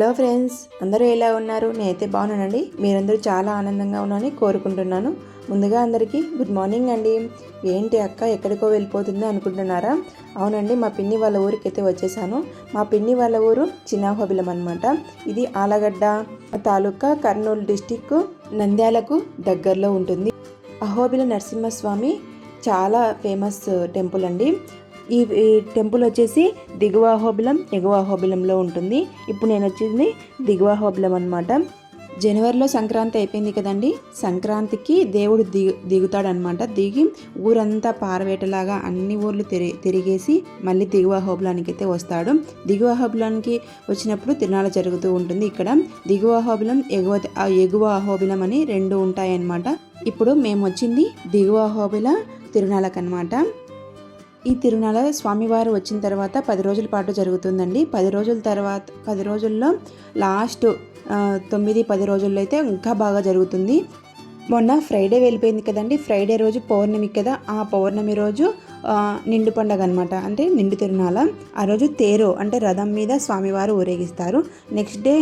Hello friends అందరూ ఎలా ఉన్నారు? నేనైతే బాగున్నానండి. మీరందరూ చాలా ఆనందంగా ఉన్నారని కోరుకుంటున్నాను. ముందుగా అందరికీ గుడ్ మార్నింగ్ అండి. ఏంటి అక్క ఎక్కడికో వెళ్ళిపోతుంది అనుకుంటున్నారా? అవునండి మా పిన్ని వాళ్ళ ఊరికి అయితే వచ్చేసాను. మా పిన్ని వాళ్ళ ఊరు చిన్నాహోబిలం అనమాట ఇది ఆలగడ్డ తాలూకా కర్నూలు డిస్టిక్ నంద్యాలకు దగ్గరలో ఉంటుంది. అహోబిల నరసింహస్వామి చాలా ఫేమస్ టెంపుల్ అండి. ఈ టెంపుల్ వచ్చేసి దిగువ హోబిలం ఎగువ హోబిలంలో ఉంటుంది. ఇప్పుడు నేను వచ్చింది దిగువ హోబిలం అనమాట జనవరిలో సంక్రాంతి అయిపోయింది కదండి. సంక్రాంతికి దేవుడు దిగు దిగుతాడనమాట దిగి ఊరంతా పారవేటలాగా అన్ని ఊర్లు తిరి తిరిగేసి మళ్ళీ దిగువ హోబులానికి అయితే వస్తాడు. దిగువ హోబులానికి వచ్చినప్పుడు తిరణాలు జరుగుతూ ఉంటుంది ఇక్కడ. దిగువ హోబిలం ఎగువ ఎగువ హోబిలం అని రెండు ఉంటాయన్నమాట. ఇప్పుడు మేము వచ్చింది దిగువ హోబిల తిరునాళ్ళకనమాట ఈ తిరునాళ స్వామివారు వచ్చిన తర్వాత పది రోజుల పాటు జరుగుతుందండి. పది రోజుల తర్వాత పది రోజుల్లో లాస్ట్ తొమ్మిది పది రోజుల్లో అయితే ఇంకా బాగా జరుగుతుంది. మొన్న ఫ్రైడే వెళ్ళిపోయింది కదండి. ఫ్రైడే రోజు పౌర్ణమి కదా. ఆ పౌర్ణమి రోజు నిండు పండగ అనమాట అంటే నిండు తిరునాళ. ఆ రోజు తేరు అంటే రథం మీద స్వామివారు ఊరేగిస్తారు. నెక్స్ట్ డే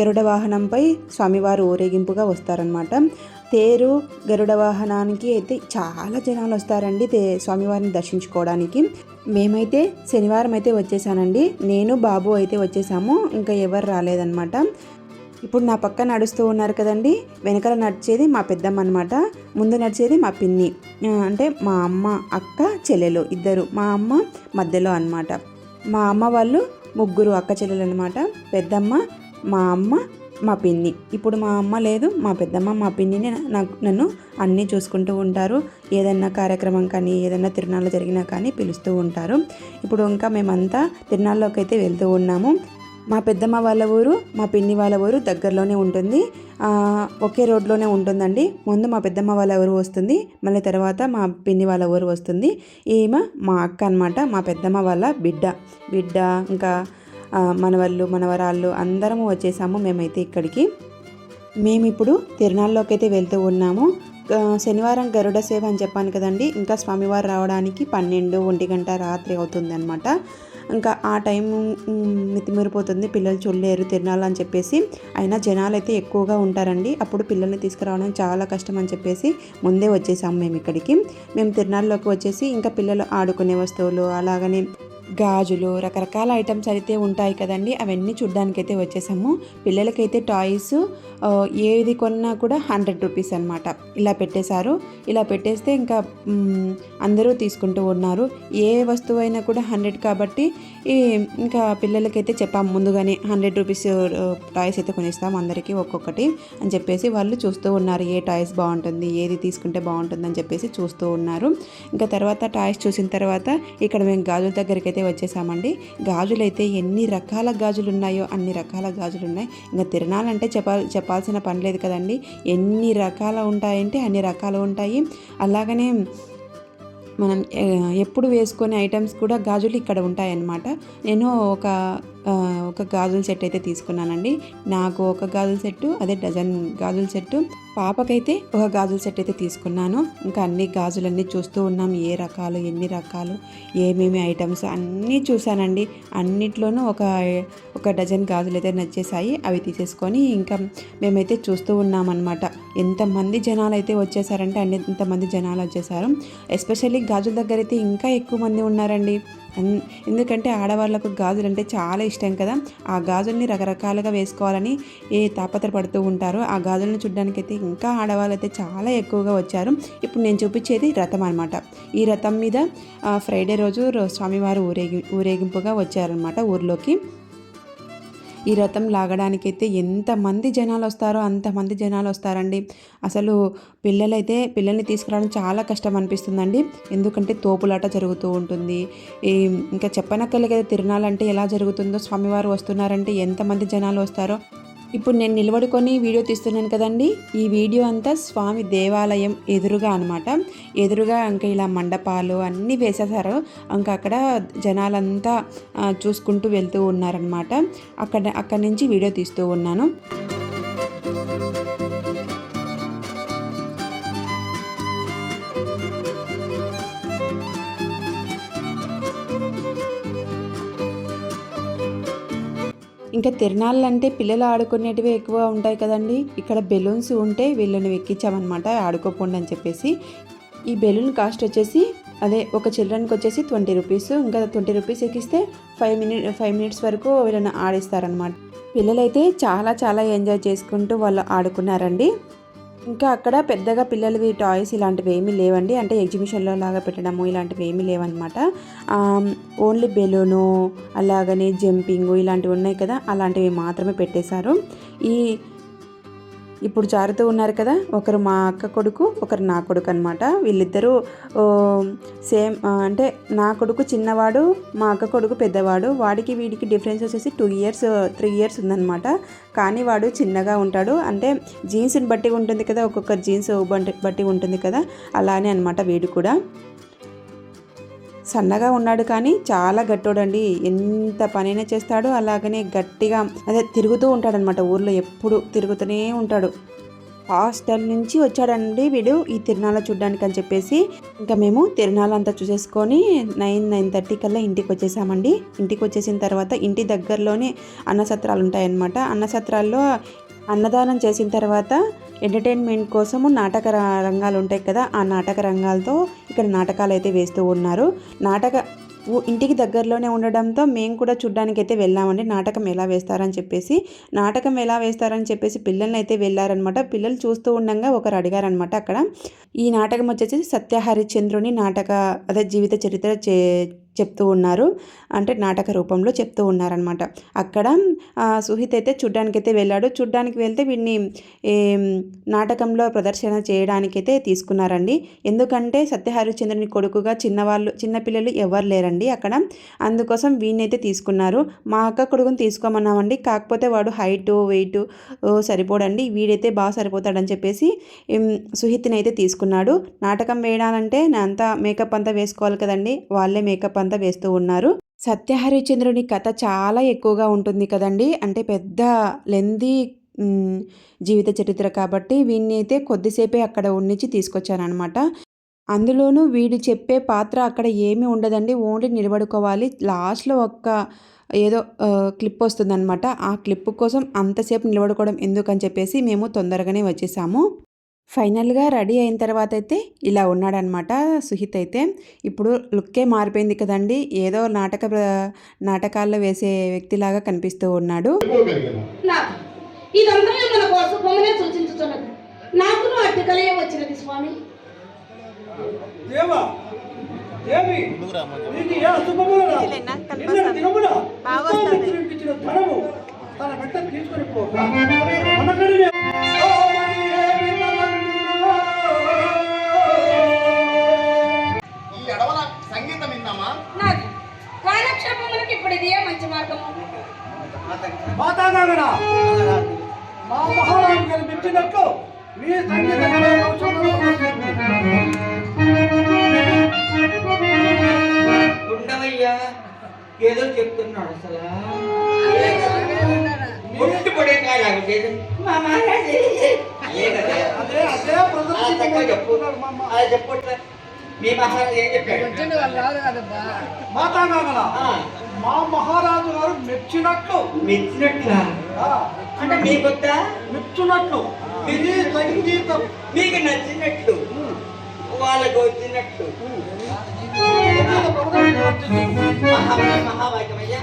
గరుడ వాహనంపై స్వామివారు ఊరేగింపుగా వస్తారనమాట తేరు గరుడ వాహనానికి అయితే చాలా జనాలు వస్తారండి తే స్వామివారిని దర్శించుకోవడానికి. మేమైతే శనివారం అయితే వచ్చేసానండి. నేను బాబు అయితే వచ్చేసాము. ఇంకా ఎవరు రాలేదన్నమాట. ఇప్పుడు నా పక్క నడుస్తూ ఉన్నారు కదండి. వెనకాల నడిచేది మా పెద్దమ్మ అనమాట ముందు నడిచేది మా పిన్ని. అంటే మా అమ్మ అక్క చెల్లెలు ఇద్దరు. మా అమ్మ మధ్యలో అన్నమాట. మా అమ్మ వాళ్ళు ముగ్గురు అక్క చెల్లెలు అనమాట పెద్దమ్మ మా అమ్మ మా పిన్ని. ఇప్పుడు మా అమ్మ లేదు మా పెద్దమ్మ మా పిన్నిని నాకు నన్ను అన్నీ చూసుకుంటూ ఉంటారు. ఏదైనా కార్యక్రమం కానీ ఏదైనా తిరునాళ్ళు జరిగినా కానీ పిలుస్తూ ఉంటారు. ఇప్పుడు ఇంకా మేమంతా తిరునాళ్ళలోకి అయితే వెళ్తూ ఉన్నాము. మా పెద్దమ్మ వాళ్ళ ఊరు మా పిన్ని వాళ్ళ ఊరు దగ్గరలోనే ఉంటుంది. ఒకే రోడ్లోనే ఉంటుందండి. ముందు మా పెద్దమ్మ వాళ్ళ ఊరు వస్తుంది. మళ్ళీ తర్వాత మా పిన్ని వాళ్ళ ఊరు వస్తుంది. ఈమె మా అక్క అనమాట మా పెద్దమ్మ వాళ్ళ బిడ్డ. బిడ్డ ఇంకా మనవళ్ళు మనవరాళ్ళు అందరము వచ్చేసాము మేమైతే ఇక్కడికి. మేము ఇప్పుడు తిరునాళ్ళలోకి అయితే వెళ్తూ ఉన్నాము. శనివారం గరుడ సేవ అని చెప్పాను కదండి. ఇంకా స్వామివారు రావడానికి పన్నెండు ఒంటి గంట రాత్రి అవుతుందన్నమాట. ఇంకా ఆ టైం మితిమిరిపోతుంది మితిమీరిపోతుంది. పిల్లలు చూడలేరు తిరణాలు అని చెప్పేసి. అయినా జనాలు అయితే ఎక్కువగా ఉంటారండి. అప్పుడు పిల్లల్ని తీసుకురావడం చాలా కష్టం అని చెప్పేసి ముందే వచ్చేసాము మేము ఇక్కడికి. మేము తిరణాల్లోకి వచ్చేసి ఇంకా పిల్లలు ఆడుకునే వస్తువులు అలాగనే గాజులు రకరకాల ఐటమ్స్ అయితే ఉంటాయి కదండి. అవన్నీ చూడ్డానికైతే వచ్చేసాము. పిల్లలకైతే టాయ్స్ ఏది కొన్నా కూడా హండ్రెడ్ రూపీస్ అనమాట ఇలా పెట్టేశారు. ఇలా పెట్టేస్తే ఇంకా అందరూ తీసుకుంటూ ఉన్నారు. ఏ వస్తువు అయినా కూడా హండ్రెడ్ కాబట్టి ఈ ఇంకా పిల్లలకైతే చెప్పాము. ముందుగానే హండ్రెడ్ రూపీస్ టాయ్స్ అయితే కొనిస్తాం అందరికీ ఒక్కొక్కటి అని చెప్పేసి వాళ్ళు చూస్తూ ఉన్నారు. ఏ టాయ్స్ బాగుంటుంది ఏది తీసుకుంటే బాగుంటుంది అని చెప్పేసి చూస్తూ ఉన్నారు. ఇంకా తర్వాత టాయ్స్ చూసిన తర్వాత ఇక్కడ మేము గాజుల దగ్గరికి అయితే వచ్చేసామండి. గాజులు అయితే ఎన్ని రకాల గాజులు ఉన్నాయో అన్ని రకాల గాజులు ఉన్నాయి ఇంకా తిరణాలంటే చెప్పాల్ చెప్పాల్సిన పని లేదు కదండి. ఎన్ని రకాల ఉంటాయంటే అన్ని రకాలు ఉంటాయి. అలాగనే మనం ఎప్పుడు వేసుకునే ఐటమ్స్ కూడా గాజులు ఇక్కడ ఉంటాయన్నమాట. నేను ఒక ఒక గాజుల సెట్ అయితే తీసుకున్నానండి. నాకు ఒక గాజుల సెట్టు అదే డజన్ గాజుల సెట్టు. పాపకైతే ఒక గాజుల సెట్ అయితే తీసుకున్నాను. ఇంకా అన్ని గాజులన్నీ చూస్తూ ఉన్నాం. ఏ రకాలు ఎన్ని రకాలు ఏమేమి ఐటమ్స్ అన్నీ చూశానండి. అన్నిట్లోనూ ఒక ఒక డజన్ గాజులు అయితే నచ్చేసాయి అవి తీసేసుకొని ఇంకా మేమైతే చూస్తూ ఉన్నామన్నమాట. ఎంతమంది జనాలు అయితే వచ్చేసారంటే అన్ని ఎంతమంది జనాలు వచ్చేసారు. ఎస్పెషల్లీ గాజుల దగ్గర అయితే ఇంకా ఎక్కువ మంది ఉన్నారండి. ఎందుకంటే ఆడవాళ్ళకు గాజులు అంటే చాలా ఇష్టం కదా. ఆ గాజుల్ని రకరకాలుగా వేసుకోవాలని ఏ తాపత్రపడుతూ ఉంటారో ఆ గాజులను చూడడానికి అయితే ఇంకా ఆడవాళ్ళు అయితే చాలా ఎక్కువగా వచ్చారు. ఇప్పుడు నేను చూపించేది రథం అనమాట ఈ రథం మీద ఫ్రైడే రోజు స్వామివారు ఊరేగి ఊరేగింపుగా వచ్చారనమాట ఊర్లోకి. ఈ రథం లాగడానికైతే ఎంతమంది జనాలు వస్తారో అంతమంది జనాలు వస్తారండి అసలు పిల్లలైతే పిల్లల్ని తీసుకురావడం చాలా కష్టం అనిపిస్తుందండి ఎందుకంటే తోపులాట జరుగుతూ ఉంటుంది. ఈ ఇంకా చెప్పనక్కర్లేదు కదా తిరణాలంటే ఎలా జరుగుతుందో స్వామివారు వస్తున్నారంటే ఎంతమంది జనాలు వస్తారో ఇప్పుడు నేను నిలబడుకొని వీడియో తీస్తున్నాను కదండి. ఈ వీడియో అంతా స్వామి దేవాలయం ఎదురుగా అనమాట ఎదురుగా ఇంకా ఇలా మండపాలు అన్నీ వేసేసారు. ఇంకా అక్కడ జనాలంతా చూసుకుంటూ వెళ్తూ ఉన్నారనమాట అక్కడ అక్కడి నుంచి వీడియో తీస్తూ ఉన్నాను. ఇంకా తిరణాలు అంటే పిల్లలు ఆడుకునేటివి ఎక్కువ ఉంటాయి కదండి. ఇక్కడ బెలూన్స్ ఉంటే వీళ్ళని ఎక్కించామన్నమాట ఆడుకోకుండా అని చెప్పేసి. ఈ బెలూన్ కాస్ట్ వచ్చేసి అదే ఒక చిల్డ్రన్కి వచ్చేసి ట్వంటీ రూపీస్ ఇంకా ట్వంటీ రూపీస్ ఎక్కిస్తే ఫైవ్ మినిట్ ఫైవ్ మినిట్స్ వరకు వీళ్ళని ఆడిస్తారనమాట పిల్లలైతే చాలా చాలా ఎంజాయ్ చేసుకుంటూ వాళ్ళు ఆడుకున్నారండి. ఇంకా అక్కడ పెద్దగా పిల్లలవి టాయ్స్ ఇలాంటివి ఏమీ లేవండి. అంటే ఎగ్జిబిషన్లో లాగా పెట్టడము ఇలాంటివి ఏమీ లేవన్నమాట ఓన్లీ బెలూను అలాగనే జంపింగ్ ఇలాంటివి ఉన్నాయి కదా అలాంటివి మాత్రమే పెట్టేశారు. ఈ ఇప్పుడు జారుతూ ఉన్నారు కదా ఒకరు మా అక్క కొడుకు ఒకరు నా కొడుకు అనమాట వీళ్ళిద్దరూ సేమ్ అంటే నా కొడుకు చిన్నవాడు మా అక్క కొడుకు పెద్దవాడు. వాడికి వీడికి డిఫరెన్స్ వచ్చేసి టూ ఇయర్స్ త్రీ ఇయర్స్ ఉందన్నమాట. కానీ వాడు చిన్నగా ఉంటాడు. అంటే జీన్స్ని బట్టి ఉంటుంది కదా ఒక్కొక్క జీన్స్ బట్టి ఉంటుంది కదా అలానే అనమాట వీడు కూడా. సన్నగా ఉన్నాడు కానీ చాలా గట్టోడండి. ఎంత పనైనా చేస్తాడు అలాగనే గట్టిగా అదే తిరుగుతూ ఉంటాడనమాట ఊర్లో ఎప్పుడు తిరుగుతూనే ఉంటాడు. హాస్టల్ నుంచి వచ్చాడండి వీడు ఈ తిరునాళ్ళ చూడడానికి అని చెప్పేసి. ఇంకా మేము తిరునాళ్ళ అంతా చూసేసుకొని నైన్ నైన్ థర్టీ కల్లా ఇంటికి వచ్చేసామండి. ఇంటికి వచ్చేసిన తర్వాత ఇంటి దగ్గరలోనే అన్నసత్రాలు ఉంటాయన్నమాట. అన్నసత్రాల్లో అన్నదానం చేసిన తర్వాత ఎంటర్టైన్మెంట్ కోసము నాటక రంగాలు ఉంటాయి కదా ఆ నాటక రంగాలతో ఇక్కడ నాటకాలు అయితే వేస్తూ ఉన్నారు. నాటక ఇంటికి దగ్గరలోనే ఉండడంతో మేము కూడా చూడ్డానికి అయితే వెళ్ళామండి. నాటకం ఎలా వేస్తారని చెప్పేసి నాటకం ఎలా వేస్తారని చెప్పేసి పిల్లల్ని అయితే వెళ్ళారనమాట. పిల్లలు చూస్తూ ఉండగా ఒకరు అడిగారనమాట అక్కడ. ఈ నాటకం వచ్చేసి సత్య హరిశ్చంద్రుని నాటక అదే జీవిత చరిత్ర చే చెప్తూ ఉన్నారు. అంటే నాటక రూపంలో చెప్తూ ఉన్నారనమాట అక్కడ సుహిత్ అయితే చూడ్డానికైతే వెళ్ళాడు. చూడ్డానికి వెళ్తే వీడిని నాటకంలో ప్రదర్శన చేయడానికైతే తీసుకున్నారండి. ఎందుకంటే సత్యహరిశ్చంద్రుని కొడుకుగా చిన్నవాళ్ళు చిన్నపిల్లలు ఎవరు లేరండి అక్కడ. అందుకోసం వీడినైతే తీసుకున్నారు. మా అక్క కొడుకుని తీసుకోమన్నామండి. కాకపోతే వాడు హైట్ వెయిట్ సరిపోడండి. వీడైతే బాగా సరిపోతాడని చెప్పేసి సుహిత్ని అయితే తీసుకున్నాడు. నాటకం వేయడాలంటే నా అంతా మేకప్ అంతా వేసుకోవాలి కదండి. వాళ్ళే మేకప్ అంతా వేస్తూ ఉన్నారు. సత్య హరిశ్చంద్రుని కథ చాలా ఎక్కువగా ఉంటుంది కదండి. అంటే పెద్ద లెంది జీవిత చరిత్ర కాబట్టి వీడిని అయితే కొద్దిసేపే అక్కడ ఉండిచి తీసుకొచ్చానమాట అందులోనూ వీడు చెప్పే పాత్ర అక్కడ ఏమీ ఉండదండి. ఓన్లీ నిలబడుకోవాలి. లాస్ట్లో ఒక్క ఏదో క్లిప్ వస్తుందన్నమాట. ఆ క్లిప్ కోసం అంతసేపు నిలబడుకోవడం ఎందుకని చెప్పేసి మేము తొందరగానే వచ్చేసాము. ఫైనల్గా రెడీ అయిన తర్వాత అయితే ఇలా ఉన్నాడనమాట సుహిత్ అయితే. ఇప్పుడు లుక్కే మారిపోయింది కదండి. ఏదో నాటక నాటకాల్లో వేసే వ్యక్తిలాగా కనిపిస్తూ ఉన్నాడు. నాకు ఇదంతా మన కోసం బొమ్మనే సూచించుతున్నది. నాకును అడ్డుకలే వచ్చినది స్వామి. దేవా దేవి నీకు ఏ అశుభములరా నిన్న దినమున విశ్వామిత్రునికిచ్చిన ధనము తన వెంట తీసుకొని పో అడవుల సంగీతం విందామా? నాకు కాలక్షేపములకు ఇప్పుడు ఇదే మంచి మార్గము. మాతాగాగన మా మహారాజు గారు మెచ్చినట్లు మీ సంగీత ఉండవయ్యా ఏదో చెప్తున్నాడు అసలు. ముట్టు పడే కాలాగు మా మహారాజు అదే కదా. అదే చెప్పు. చెప్పట్లే మీ మహారాజు ఏం చెప్పాడు. మా మహారాజు గారు మెచ్చినట్లు. మెచ్చినట్లా అంటే మీకొద్దా మెచ్చునట్లు. మీ సంగీతం మీకు నచ్చినట్లు. వాళ్ళకు వచ్చినట్లు. మహాభాగ్యమయ్యా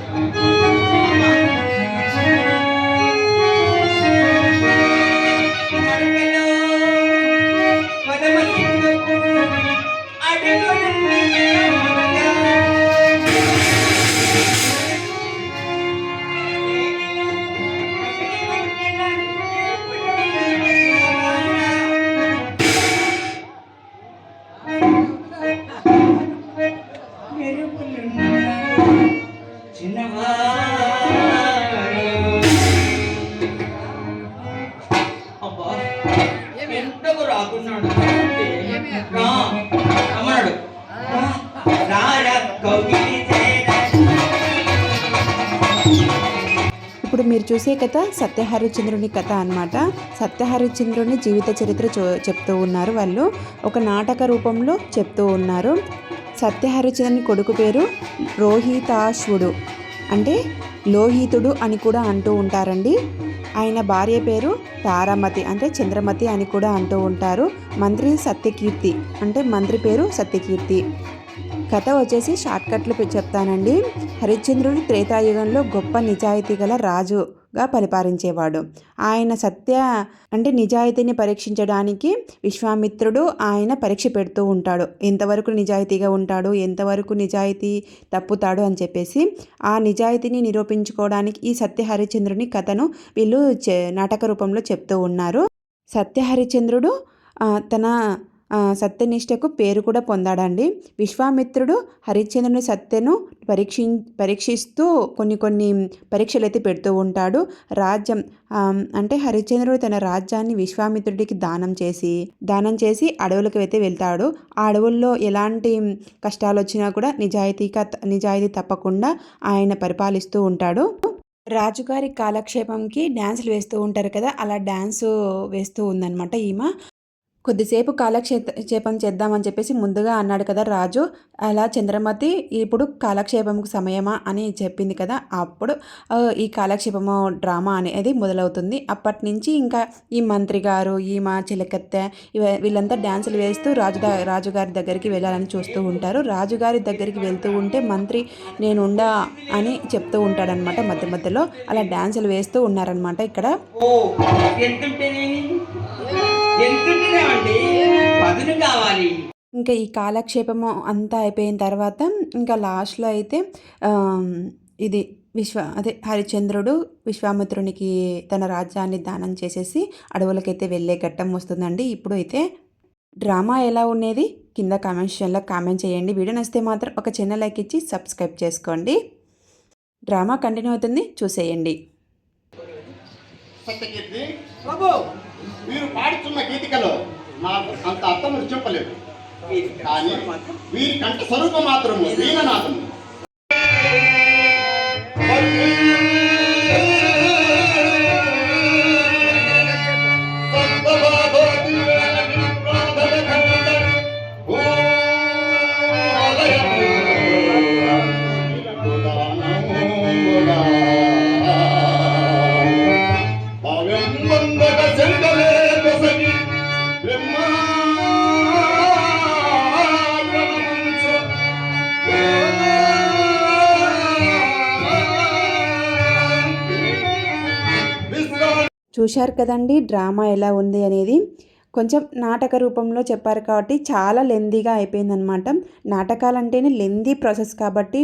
కథ సత్యహరిశ్చంద్రుని కథ అన్నమాట. సత్యహరిశ్చంద్రుని జీవిత చరిత్ర చెప్తూ ఉన్నారు వాళ్ళు. ఒక నాటక రూపంలో చెప్తూ ఉన్నారు. సత్యహరిశ్చంద్రుని కొడుకు పేరు రోహితాశ్వుడు. అంటే లోహితుడు అని కూడా అంటూ ఉంటారండి. ఆయన భార్య పేరు తారామతి అంటే చంద్రమతి అని కూడా అంటూ ఉంటారు. మంత్రి సత్యకీర్తి అంటే మంత్రి పేరు సత్యకీర్తి. కథ వచ్చేసి షార్ట్కట్లు చెప్తానండి. హరిశ్చంద్రుడు త్రేతాయుగంలో గొప్ప నిజాయితీ గల రాజు. గా పరిపాలించేవాడు. ఆయన సత్య అంటే నిజాయితీని పరీక్షించడానికి విశ్వామిత్రుడు ఆయన పరీక్ష పెడుతూ ఉంటాడు. ఎంతవరకు నిజాయితీగా ఉంటాడు ఎంతవరకు నిజాయితీ తప్పుతాడు అని చెప్పేసి ఆ నిజాయితీని నిరూపించుకోవడానికి ఈ సత్య హరిశ్చంద్రుని కథను వీళ్ళు నాటక రూపంలో చెప్తూ ఉన్నారు. సత్య హరిశ్చంద్రుడు తన సత్యనిష్టకు పేరు కూడా పొందాడండి. విశ్వామిత్రుడు హరిశ్చంద్రుని సత్యను పరీక్షి పరీక్షిస్తూ కొన్ని కొన్ని పరీక్షలు అయితే పెడుతూ ఉంటాడు. రాజ్యం అంటే హరిశ్చంద్రుడు తన రాజ్యాన్ని విశ్వామిత్రుడికి దానం చేసి దానం చేసి అడవులకు అయితే వెళ్తాడు. ఆ అడవుల్లో ఎలాంటి కష్టాలు వచ్చినా కూడా నిజాయితీగా నిజాయితీ తప్పకుండా ఆయన పరిపాలిస్తూ ఉంటాడు. రాజుగారి కాలక్షేపంకి డ్యాన్సులు వేస్తూ ఉంటారు కదా అలా డ్యాన్సు వేస్తూ ఉందన్నమాట ఈమె. కొద్దిసేపు కాలక్షేపం చేద్దామని చెప్పేసి ముందుగా అన్నాడు కదా రాజు. అలా చంద్రమతి ఇప్పుడు కాలక్షేపంకు సమయమా అని చెప్పింది కదా అప్పుడు ఈ కాలక్షేపము డ్రామా అనేది మొదలవుతుంది. అప్పటి నుంచి ఇంకా ఈ మంత్రి గారు ఈమె చిలకత్తె వీళ్ళంతా డ్యాన్సులు వేస్తూ రాజు రాజుగారి దగ్గరికి వెళ్ళాలని చూస్తూ ఉంటారు. రాజుగారి దగ్గరికి వెళ్తూ ఉంటే మంత్రి నేనుండా అని చెప్తూ ఉంటాడనమాట మధ్య మధ్యలో. అలా డ్యాన్సులు వేస్తూ ఉన్నారనమాట ఇక్కడ. పదును కావాలి. ఇంకా ఈ కాలక్షేపము అంతా అయిపోయిన తర్వాత ఇంకా లాస్ట్లో అయితే ఇది విశ్వ అదే హరిశ్చంద్రుడు విశ్వామిత్రునికి తన రాజ్యాన్ని దానం చేసేసి అడవులకైతే వెళ్ళే ఘట్టం వస్తుందండి. ఇప్పుడు అయితే డ్రామా ఎలా ఉండేది? కింద కామెంట్ సెక్షన్లో కామెంట్ చేయండి. వీడియో నచ్చితే మాత్రం ఒక చిన్న లైక్ ఇచ్చి సబ్స్క్రైబ్ చేసుకోండి. డ్రామా కంటిన్యూ అవుతుంది. చూసేయండి. వీరు పాడుతున్న గీతికలో నాకు అంత అర్థం చెప్పలేదు. కానీ వీరి కంట స్వరూపం మాత్రము వీణనాథము చూశారు కదండి డ్రామా ఎలా ఉంది అనేది. కొంచెం నాటక రూపంలో చెప్పారు కాబట్టి చాలా లెందీగా అయిపోయిందనమాట నాటకాలు అంటేనే లెందీ ప్రాసెస్ కాబట్టి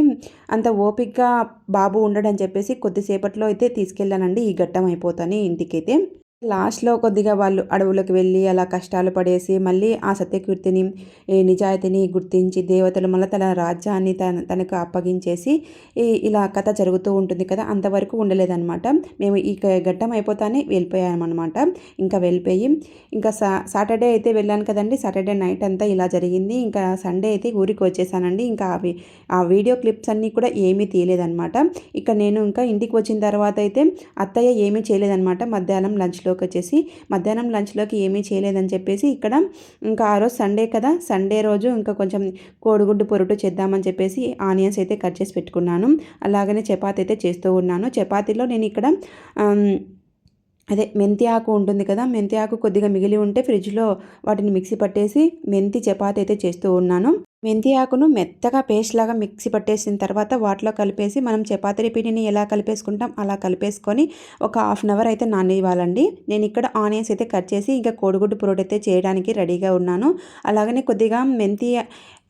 అంత ఓపిక్గా బాబు ఉండడని చెప్పేసి కొద్దిసేపట్లో అయితే తీసుకెళ్ళానండి ఈ ఘట్టం అయిపోతాను ఇంటికైతే. లాస్ట్లో కొద్దిగా వాళ్ళు అడవులకు వెళ్ళి అలా కష్టాలు పడేసి మళ్ళీ ఆ సత్యకీర్తిని ఈ నిజాయితీని గుర్తించి దేవతలు మళ్ళీ తన రాజ్యాన్ని తన తనకు అప్పగించేసి ఈ ఇలా కథ జరుగుతూ ఉంటుంది కదా అంతవరకు ఉండలేదన్నమాట. మేము ఈ ఘట్టం అయిపోతానే వెళ్ళిపోయామన్నమాట. ఇంకా వెళ్ళిపోయి ఇంకా సా సాటర్డే అయితే వెళ్ళాను కదండి. సాటర్డే నైట్ అంతా ఇలా జరిగింది. ఇంకా సండే అయితే ఊరికి వచ్చేసానండి. ఇంకా అవి ఆ వీడియో క్లిప్స్ అన్నీ కూడా ఏమీ తీయలేదన్నమాట. ఇక నేను ఇంకా ఇంటికి వచ్చిన తర్వాత అయితే అత్తయ్య ఏమీ చేయలేదన్నమాట. మధ్యాహ్నం లంచ్లో లంచ్లోకి వచ్చేసి మధ్యాహ్నం లంచ్లోకి ఏమీ చేయలేదని చెప్పేసి ఇక్కడ ఇంకా ఆ రోజు సండే కదా సండే రోజు ఇంకా కొంచెం కోడిగుడ్డు పొరుటు చేద్దామని చెప్పేసి ఆనియన్స్ అయితే కట్ చేసి పెట్టుకున్నాను. అలాగనే చపాతీ అయితే చేస్తూ ఉన్నాను. చపాతీలో నేను ఇక్కడ అదే మెంతి ఆకు ఉంటుంది కదా మెంతి ఆకు కొద్దిగా మిగిలి ఉంటే ఫ్రిడ్జ్లో వాటిని మిక్సీ పట్టేసి మెంతి చపాతి అయితే చేస్తూ ఉన్నాను. మెంతి ఆకును మెత్తగా పేస్ట్ లాగా మిక్సీ పట్టేసిన తర్వాత వాటిలో కలిపేసి మనం చపాతీ పిండిని ఎలా కలిపేసుకుంటాం అలా కలిపేసుకొని ఒక హాఫ్ అన్ అవర్ అయితే నాననివ్వాలండి నేను ఇక్కడ ఆనియన్స్ అయితే కట్ చేసి ఇంకా కోడిగుడ్డు పొరోట అయితే చేయడానికి రెడీగా ఉన్నాను. అలాగనే కొద్దిగా మెంతి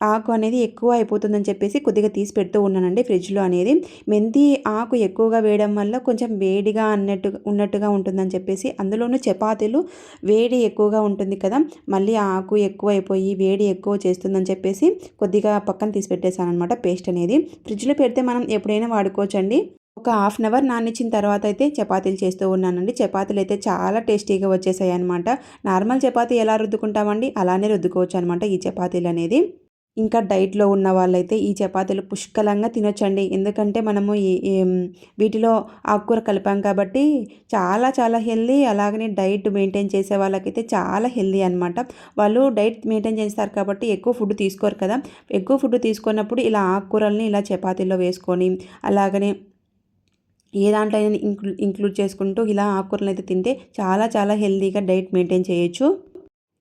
ఆకు అనేది ఎక్కువ అయిపోతుందని చెప్పేసి కొద్దిగా తీసి పెడుతూ ఉన్నానండి ఫ్రిడ్జ్లో అనేది. మెంతి ఆకు ఎక్కువగా వేయడం వల్ల కొంచెం వేడిగా అన్నట్టు ఉన్నట్టుగా ఉంటుందని చెప్పేసి అందులోనూ చపాతీలు వేడి ఎక్కువగా ఉంటుంది కదా మళ్ళీ ఆకు ఎక్కువ అయిపోయి వేడి ఎక్కువ చేస్తుందని చెప్పేసి కొద్దిగా పక్కన తీసి పెట్టేశాను అనమాట పేస్ట్ అనేది. ఫ్రిడ్జ్లో పెడితే మనం ఎప్పుడైనా వాడుకోవచ్చండి. ఒక హాఫ్ అన్ అవర్ నానిచ్చిన తర్వాత అయితే చపాతీలు చేస్తూ ఉన్నానండి. చపాతీలు అయితే చాలా టేస్టీగా వచ్చేసాయి అనమాట నార్మల్ చపాతీ ఎలా రుద్దుకుంటామండి? అలానే రుద్దుకోవచ్చు అనమాట ఈ చపాతీలు అనేది. ఇంకా డైట్లో ఉన్న వాళ్ళైతే ఈ చపాతీలు పుష్కలంగా తినొచ్చండి. ఎందుకంటే మనము వీటిలో ఆకుకూర కలిపాం కాబట్టి చాలా చాలా హెల్దీ. అలాగనే డైట్ మెయింటైన్ చేసే వాళ్ళకైతే చాలా హెల్దీ అనమాట వాళ్ళు డైట్ మెయింటైన్ చేస్తారు కాబట్టి ఎక్కువ ఫుడ్ తీసుకోరు కదా. ఎక్కువ ఫుడ్ తీసుకున్నప్పుడు ఇలా ఆకుకూరల్ని ఇలా చపాతీలో వేసుకొని అలాగనే ఏ దాంట్లో అయినా ఇంక్లూ ఇంక్లూడ్ చేసుకుంటూ ఇలా ఆకుకూరలు అయితే తింటే చాలా చాలా హెల్దీగా డైట్ మెయింటైన్ చేయొచ్చు.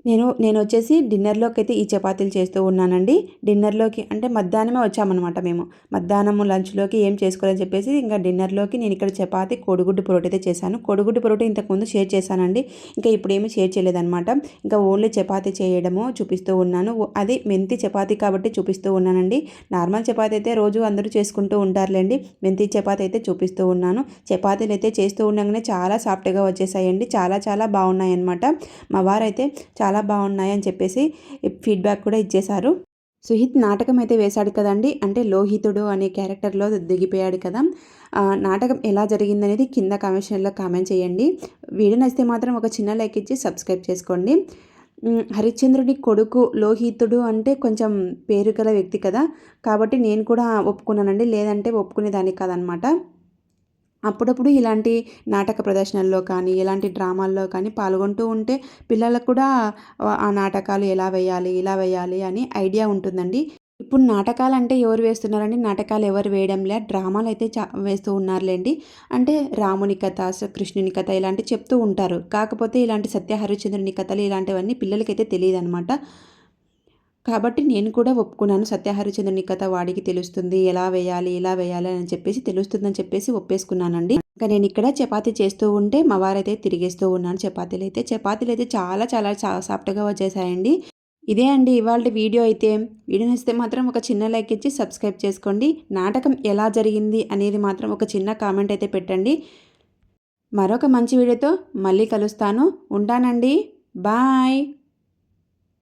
నేను నేను వచ్చేసి డిన్నర్లోకి అయితే ఈ చపాతీలు చేస్తూ ఉన్నానండి. డిన్నర్లోకి అంటే మధ్యాహ్నమే వచ్చామన్నమాట మేము. మధ్యాహ్నము లంచ్లోకి ఏం చేసుకోవాలని చెప్పేసి ఇంకా డిన్నర్లోకి నేను ఇక్కడ చపాతి కోడిగుడ్డు పొరోట అయితే చేశాను. కోడిగుడ్డు పొరోట ఇంతకుముందు షేర్ చేశానండి. ఇంకా ఇప్పుడు ఏమీ షేర్ చేయలేదన్నమాట. ఇంకా ఓన్లీ చపాతీ చేయడము చూపిస్తూ ఉన్నాను. అది మెంతి చపాతీ కాబట్టి చూపిస్తూ ఉన్నానండి. నార్మల్ చపాతీ అయితే రోజు అందరూ చేసుకుంటూ ఉంటారులేండి. మెంతి చపాతీ అయితే చూపిస్తూ ఉన్నాను. చపాతీలు అయితే చేస్తూ ఉండగానే చాలా సాఫ్ట్గా వచ్చేసాయండి. చాలా చాలా బాగున్నాయి అన్నమాట మా వారైతే చాలా బాగున్నాయి అని చెప్పేసి ఫీడ్బ్యాక్ కూడా ఇచ్చేశారు. సుహిత్ నాటకం అయితే వేశాడు కదండి. అంటే లోహితుడు అనే క్యారెక్టర్లో దిగిపోయాడు కదా. ఆ, నాటకం ఎలా జరిగిందనేది కింద కమెషన్లో కామెంట్ చేయండి. వీడియో నచ్చితే మాత్రం ఒక చిన్న లైక్ ఇచ్చి సబ్స్క్రైబ్ చేసుకోండి. హరిశ్చంద్రుడి కొడుకు లోహితుడు అంటే కొంచెం పేరు గల వ్యక్తి కదా. కాబట్టి నేను కూడా ఒప్పుకున్నానండి. లేదంటే ఒప్పుకునేదాన్ని కాదనమాట. అప్పుడప్పుడు ఇలాంటి నాటక ప్రదర్శనల్లో కానీ ఇలాంటి డ్రామాల్లో కానీ పాల్గొంటూ ఉంటే పిల్లలకు కూడా ఆ నాటకాలు ఎలా వేయాలి ఇలా వేయాలి అని ఐడియా ఉంటుందండి. ఇప్పుడు నాటకాలు అంటే ఎవరు వేస్తున్నారండి? నాటకాలు ఎవరు వేయడం లే డ్రామాలు అయితే చా వేస్తూ ఉన్నారులేండి. అంటే రాముని కథ కృష్ణుని కథ ఇలాంటివి చెప్తూ ఉంటారు. కాకపోతే ఇలాంటి సత్య హరిశ్చంద్రుని కథలు ఇలాంటివన్నీ పిల్లలకైతే తెలియదు అనమాట కాబట్టి నేను కూడా ఒప్పుకున్నాను. సత్యహరిచంద్రుని కథ వాడికి తెలుస్తుంది. ఎలా వేయాలి ఇలా వేయాలి అని చెప్పేసి తెలుస్తుందని చెప్పేసి ఒప్పేసుకున్నానండి. ఇంకా నేను ఇక్కడ చపాతీ చేస్తూ ఉంటే మా వారైతే తిరిగేస్తూ ఉన్నాను చపాతీలు అయితే చపాతీలు అయితే చాలా చాలా సాఫ్ట్గా వచ్చేసాయండి. ఇదే అండి ఇవాళ వీడియో అయితే. వీడియో నచ్చితే మాత్రం ఒక చిన్న లైక్ ఇచ్చి సబ్స్క్రైబ్ చేసుకోండి. నాటకం ఎలా జరిగింది అనేది మాత్రం ఒక చిన్న కామెంట్ అయితే పెట్టండి. మరొక మంచి వీడియోతో మళ్ళీ కలుస్తాను. ఉంటానండి. బాయ్.